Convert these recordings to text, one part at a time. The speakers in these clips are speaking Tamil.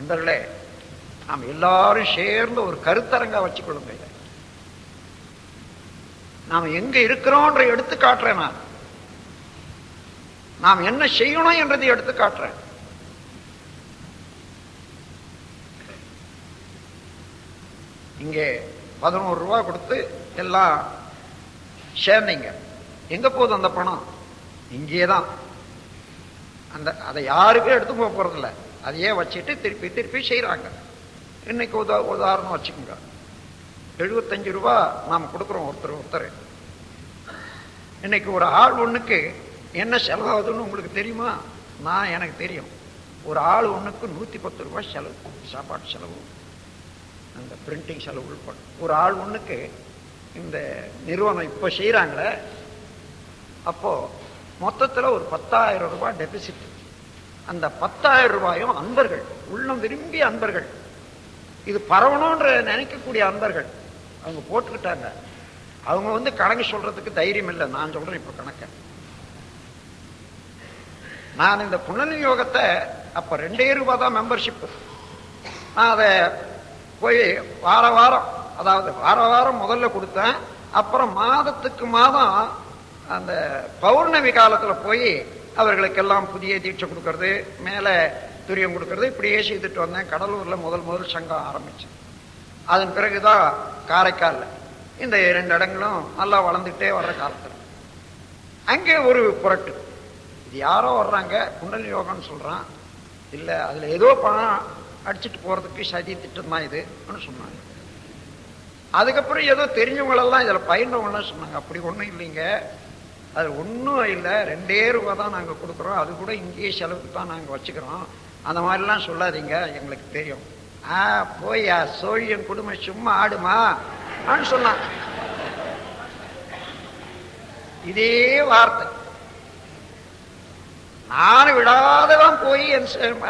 நண்பர்களே நாம் எல்லாரும் சேர்ந்து ஒரு கருத்தரங்கா வச்சுக்கொள்ளுங்க. இதை. நாம் எங்க இருக்கிறோன்ற எடுத்து காட்டுறேன் நான். நாம் என்ன செய்யணும் என்றதை எடுத்து காட்டுறேன். இங்கே பதினோரு ரூபா கொடுத்து எல்லாம் சேர்ந்தீங்க. எங்க போகுது அந்த பணம்? இங்கே தான். அந்த அதை யாருக்கும் எடுத்து போக போறதில்ல. அதையே வச்சுட்டு திருப்பி திருப்பி செய்கிறாங்க இன்னைக்கு உதா உதாரணம் வச்சுக்கோங்க. எழுபத்தஞ்சு ரூபா நாம் கொடுக்குறோம் ஒருத்தர் ஒருத்தர். இன்னைக்கு ஒரு ஆள் ஒண்ணுக்கு என்ன செலவாகுதுன்னு உங்களுக்கு தெரியுமா? நான் எனக்கு தெரியும். ஒரு ஆள் ஒண்ணுக்கு நூத்தி பத்து ரூபா செலவு சாப்பாட்டு செலவு அந்த பிரிண்டிங் செலவு உள்பட. ஒரு ஆள் ஒண்ணுக்கு இந்த நிறுவனம் இப்போ செய்கிறாங்களே அப்போ மொத்தத்தில் ஒரு பத்தாயிரம் ரூபாய் டெபிசிட் அந்த பத்தாயிரம் ரூபாயும் அன்பர்கள் உள்ளம் விரும்பிய அன்பர்கள். இது பரவணுன்ற நினைக்கக்கூடிய அன்பர்கள். அவங்க போட்டுக்கிட்டாங்க. அவங்க வந்து கணக்கு சொல்றதுக்கு தைரியம் இல்லை. நான் சொல்றேன் இப்ப கணக்க. நான் இந்த புனல் யோகத்தை அப்ப ரெண்டே ரூபாய் தான் மெம்பர்ஷிப் நான் அதை போய் வார வாரம் அதாவது வார வாரம் முதல்ல கொடுத்தேன். அப்புறம் மாதத்துக்கு மாதம் அந்த பௌர்ணமி காலத்துல போய் அவர்களுக்கெல்லாம் புதிய தீட்சை கொடுக்கறது மேலே துரியம் கொடுக்கறது. இப்படியே செய்துட்டு வந்தேன். கடலூர்ல முதல் முதல் சங்கம் ஆரம்பிச்சேன் அதன் பிறகுதான் காரைக்காலில் இந்த இரண்டு இடங்களும் நல்லா வளர்ந்துட்டே வர்ற காலத்துல. அங்கே ஒரு புரட்டு. இது யாரோ வர்றாங்க குண்டல் யோகம்னு சொல்றான். இல்ல அதுல ஏதோ பணம் அடிச்சுட்டு போறதுக்கு சதி திட்டம் தான் சொன்னாங்க. அதுக்கப்புறம் ஏதோ தெரிஞ்சவங்களெல்லாம் இதுல பயின்றவங்களாம் சொன்னாங்க. அப்படி ஒண்ணும் இல்லைங்க. அது ஒன்றும் இல்லை ரெண்டே ரூபா தான் நாங்கள் கொடுக்குறோம். அது கூட இங்கேயே செலவுக்கு தான் நாங்கள் வச்சுக்கிறோம். அந்த மாதிரிலாம் சொல்லாதீங்க எங்களுக்கு தெரியும். ஆ போயா சோழியன் குடும்பம் சும்மா ஆடுமா? ஆன்னு சொன்னான். இதே வார்த்தை. நான் விடாதவன் போய் என்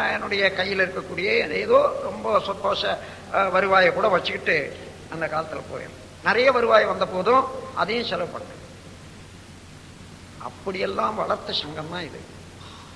என்னுடைய கையில் இருக்கக்கூடிய ஏதோ ரொம்ப சொத்தோச அஹ், வருவாயை கூட வச்சுக்கிட்டு அந்த காலத்துல போயிடும் நிறைய வருவாய் வந்த போதும் அதையும் செலவு பண்ணேன் அப்படியெல்லாம் வளர்த்த சங்கம் தான் இது.